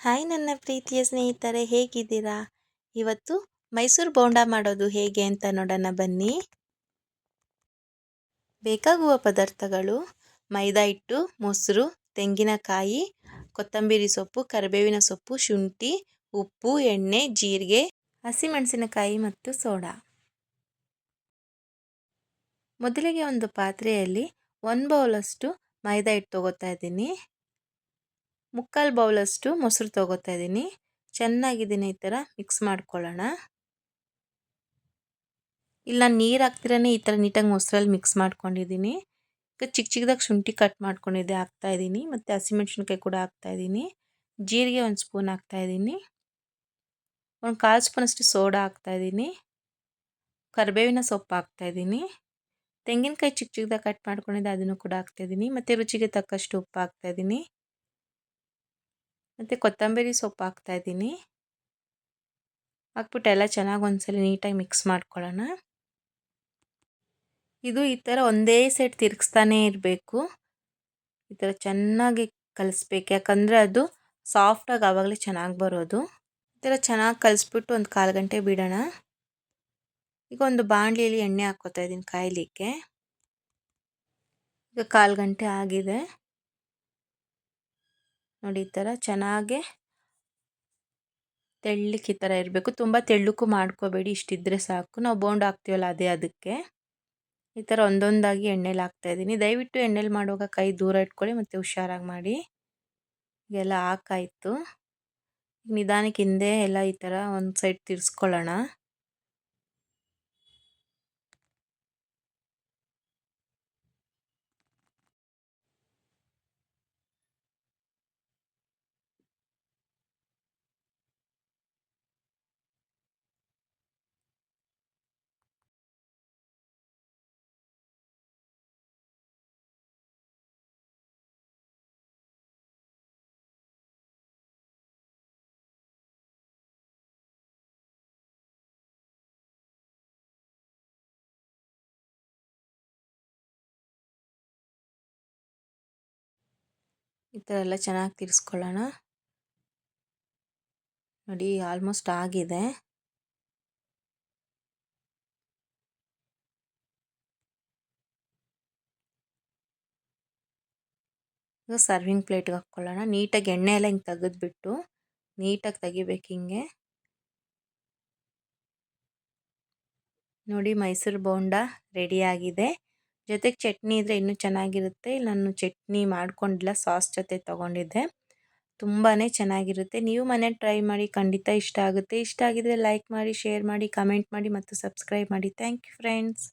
Hi ನನ್ನ ಪ್ರೀತಿಯ ಸ್ನೇಹಿತರೆ, ಹೇಗಿದ್ದೀರಾ? ಇವತ್ತು ಮೈಸೂರು ಬೋಂಡ ಮಾಡೋದು ಹೇಗೆ ಅಂತ ನೋಡೋಣ ಬನ್ನಿ. ಬೇಕಾಗುವ ಪದಾರ್ಥಗಳು, ಮೈದಾ ಹಿಟ್ಟು, ಮೊಸರು, ತೆಂಗಿನಕಾಯಿ, ಕೊತ್ತಂಬರಿ ಸೊಪ್ಪು, ಕರಿಬೇವಿನ ಸೊಪ್ಪು, ಶುಂಠಿ, ಉಪ್ಪು, ಎಣ್ಣೆ, ಜೀರಿಗೆ, ಹಸಿಮೆಣಸಿನಕಾಯಿ ಮತ್ತು ಸೋಡಾ. ಮೊದಲಿಗೆ ಒಂದು ಪಾತ್ರೆಯಲ್ಲಿ ಒಂದು ಬೌಲಷ್ಟು ಮೈದಾ ಹಿಟ್ಟು ತಗೋತಾ ಇದ್ದೀನಿ. ಮುಕ್ಕಾಲು ಬೌಲಷ್ಟು ಮೊಸರು ತೊಗೋತಾ ಇದ್ದೀನಿ. ಚೆನ್ನಾಗಿ ಈ ಥರ ಮಿಕ್ಸ್ ಮಾಡ್ಕೊಳ್ಳೋಣ. ಇಲ್ಲ, ನೀರು ಹಾಕ್ತಿರೇ ಈ ಥರ ನೀಟಾಗಿ ಮೊಸರಲ್ಲಿ ಮಿಕ್ಸ್ ಮಾಡ್ಕೊಂಡಿದ್ದೀನಿ. ಈಗ ಚಿಕ್ಕ ಚಿಕ್ಕದಾಗಿ ಶುಂಠಿ ಕಟ್ ಮಾಡ್ಕೊಂಡಿದ್ದೆ, ಹಾಕ್ತಾ ಇದ್ದೀನಿ. ಮತ್ತು ಹಸಿಮೆಣ್ಸಿನ್ಕಾಯಿ ಕೂಡ ಹಾಕ್ತಾ ಇದ್ದೀನಿ. ಜೀರಿಗೆ ಒಂದು ಸ್ಪೂನ್ ಹಾಕ್ತಾ ಇದ್ದೀನಿ. ಒಂದು ಕಾಲು ಸ್ಪೂನಷ್ಟು ಸೋಡಾ ಹಾಕ್ತಾ ಇದ್ದೀನಿ. ಕರಿಬೇವಿನ ಸೊಪ್ಪು ಹಾಕ್ತಾ ಇದ್ದೀನಿ. ತೆಂಗಿನಕಾಯಿ ಚಿಕ್ಕ ಚಿಕ್ಕದಾಗಿ ಕಟ್ ಮಾಡ್ಕೊಂಡಿದ್ದೆ, ಅದನ್ನು ಕೂಡ ಹಾಕ್ತಾಯಿದ್ದೀನಿ ಮತ್ತು ರುಚಿಗೆ ತಕ್ಕಷ್ಟು ಉಪ್ಪು ಹಾಕ್ತಾಯಿದ್ದೀನಿ ಮತ್ತು ಕೊತ್ತಂಬರಿ ಸೊಪ್ಪು ಹಾಕ್ತಾಯಿದ್ದೀನಿ ಹಾಕ್ಬಿಟ್ಟು ಎಲ್ಲ ಚೆನ್ನಾಗಿ ಒಂದ್ಸಲ ನೀಟಾಗಿ ಮಿಕ್ಸ್ ಮಾಡ್ಕೊಳ್ಳೋಣ. ಇದು ಈ ಥರ ಒಂದೇ ಸೈಡ್ ತಿರುಗಿಸ್ತಾನೇ ಇರಬೇಕು. ಈ ಥರ ಚೆನ್ನಾಗಿ ಕಲಿಸ್ಬೇಕು. ಯಾಕಂದರೆ ಅದು ಸಾಫ್ಟಾಗಿ ಆವಾಗಲೇ ಚೆನ್ನಾಗಿ ಬರೋದು. ಈ ಥರ ಚೆನ್ನಾಗಿ ಕಲಿಸ್ಬಿಟ್ಟು ಒಂದು ಕಾಲು ಗಂಟೆ ಬಿಡೋಣ. ಈಗ ಒಂದು ಬಾಣಲಿಯಲ್ಲಿ ಎಣ್ಣೆ ಹಾಕ್ಕೋತಾ ಇದ್ದೀನಿ ಕಾಯಲಿಕ್ಕೆ. ಈಗ ಕಾಲು ಗಂಟೆ ಆಗಿದೆ. ನೋಡಿ ಈ ಥರ ಚೆನ್ನಾಗೆ ತೆಳ್ಳಕ್ಕೆ ಈ ಥರ ಇರಬೇಕು. ತುಂಬ ತೆಳ್ಳಕ್ಕೂ ಮಾಡ್ಕೋಬೇಡಿ, ಇಷ್ಟಿದ್ರೆ ಸಾಕು. ನಾವು ಬೋಂಡ್ ಹಾಕ್ತೀವಲ್ಲ ಅದೇ ಅದಕ್ಕೆ. ಈ ಥರ ಒಂದೊಂದಾಗಿ ಎಣ್ಣೆಲಿ ಹಾಕ್ತಾಯಿದ್ದೀನಿ ದಯವಿಟ್ಟು ಎಣ್ಣೆಲಿ ಮಾಡುವಾಗ ಕೈ ದೂರ ಇಟ್ಕೊಳ್ಳಿ ಮತ್ತು ಹುಷಾರಾಗಿ ಮಾಡಿ. ಎಲ್ಲ ಹಾಕಾಯಿತು. ನಿಧಾನಕ್ಕೆ ಹಿಂದೆ ಎಲ್ಲ ಈ ಥರ ಒಂದು ಸೈಡ್ ತಿರ್ಸ್ಕೊಳ್ಳೋಣ. ಈ ಥರ ಎಲ್ಲ ಚೆನ್ನಾಗಿ ತಿರ್ಸ್ಕೊಳ್ಳೋಣ. ನೋಡಿ ಆಲ್ಮೋಸ್ಟ್ ಆಗಿದೆ. ಈಗ ಸರ್ವಿಂಗ್ ಪ್ಲೇಟ್ಗೆ ಹಾಕ್ಕೊಳ್ಳೋಣ. ನೀಟಾಗಿ ಎಣ್ಣೆ ಎಲ್ಲ ಹಿಂಗೆ ತೆಗೆದ್ಬಿಟ್ಟು ನೀಟಾಗಿ ತೆಗಿಬೇಕು ಹಿಂಗೆ. ನೋಡಿ, ಮೈಸೂರು ಬೋಂಡ ರೆಡಿಯಾಗಿದೆ ಜೊತೆಗೆ ಚಟ್ನಿ ಇದ್ದರೆ ಇನ್ನೂ ಚೆನ್ನಾಗಿರುತ್ತೆ. ನಾನು ಚಟ್ನಿ ಮಾಡ್ಕೊಂಡಿಲ್ಲ ಸಾಸ್ ಜೊತೆ ತೊಗೊಂಡಿದ್ದೆ. ತುಂಬಾ ಚೆನ್ನಾಗಿರುತ್ತೆ. ನೀವು ಮನೆ ಟ್ರೈ ಮಾಡಿ, ಖಂಡಿತ ಇಷ್ಟ ಆಗುತ್ತೆ. ಇಷ್ಟ ಆಗಿದ್ದರೆ ಲೈಕ್ ಮಾಡಿ, ಶೇರ್ ಮಾಡಿ, ಕಮೆಂಟ್ ಮಾಡಿ ಮತ್ತು ಸಬ್ಸ್ಕ್ರೈಬ್ ಮಾಡಿ. Thank you friends.